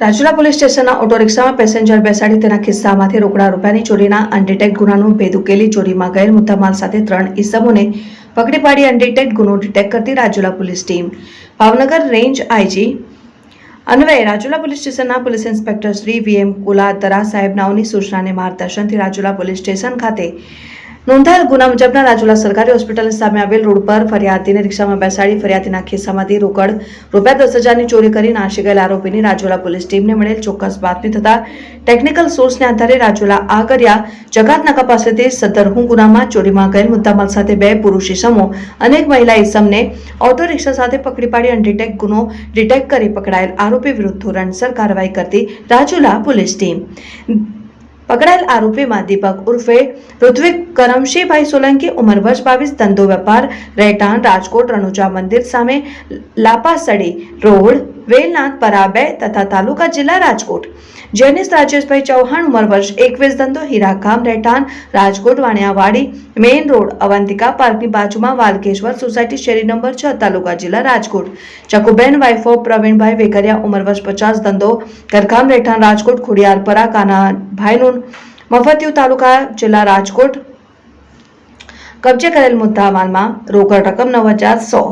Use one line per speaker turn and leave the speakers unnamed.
Rajula police સ્ટેશનના auto રિક્ષામાં passenger બેસાડી તેના ખિસ્સામાંથી રોકડા રૂપિયાની ચોરીના અનડિટેક્ટ ગુનાનું ભેદ ઉકેલી ચોરીમાં ગયેલ મુદ્દામાલ સાથે ત્રણ ઇસમોને પકડી પાડી અનડિટેક્ટ ગુનો ડિટેક્ટ કરતી Rajula police team. Bhavnagar range IG અન્વયે રાજુલા પોલીસ સ્ટેશનના police inspector Shri VM Kuladara સાહેબ નાઓની સૂચનાને માર્ગદર્શનથી રાજુલા પોલીસ સ્ટેશન ખાતે નોંધાયેલ ગુના મુજબના રાજુલા સરકારી હોસ્પિટલ સામે આવેલ રોડ પર ફરિયાદીને રિક્ષામાં બેસાડી ફરિયાદીના ખિસ્સામાંથી રોકડ રૂપિયા દસ હજારની ચોરી કરી નાસી ગયેલ આરોપીની રાજુલા પોલીસ ટીમને મળેલ ચોક્કસ બાતમી થતા ટેકનિકલ સોર્સને આધારે રાજુલા આગરિયા જગાતનાકા પાસેથી સદ્ધરહું ગુનામાં ચોરીમાં ગયેલ મુદ્દામાલ સાથે બે પુરુષ ઇસમો અને એક મહિલા ઇસમને ઓટો રિક્ષા સાથે પકડી પાડી અનડિટેક ગુનો ડિટેક્ટ કરી પકડાયેલ આરોપી વિરુદ્ધ ધોરણસર કાર્યવાહી કરતી રાજુલા પોલીસ ટીમ. પકડાયેલ આરોપીમાં દીપક ઉર્ફે ઋત્વિક કરમશીભાઈ સોલંકી, ઉંમર વર્ષ બાવીસ, ધંધો વેપાર, રહેઠાણ, રાજકોટ, રણુજા મંદિર સામે લાપાસડી રોડ વેલનાથ, પરાબે તથા તાલુકા જિલ્લા રાજકોટ. જેનિસ રાજેશભાઈ ચૌહાણ, ઉંમર વર્ષ એકવીસ, ધંધો હીરાકામ, રહેઠાણ, રાજકોટ, વાણિયાવાડી, મેઇન રોડ, અવંતિકા પાર્કની બાજુમાં વાલકેશ્વર સોસાયટી, શેરી નંબર છ, તાલુકા જિલ્લા રાજકોટ. ચકુબેન વાઇફ પ્રવીણભાઈ વેકરિયા, ઉંમર વર્ષ પચાસ, ધંધો ઘરકામ, રહેઠાણ, રાજકોટ, ખોડિયારપરા, કાનાભાઈનું મફતિયું તાલુકા જિલ્લા રાજકોટ. કબજે કરેલ મુદ્દામાલમાં રોકડ રકમ નવ હજાર સો.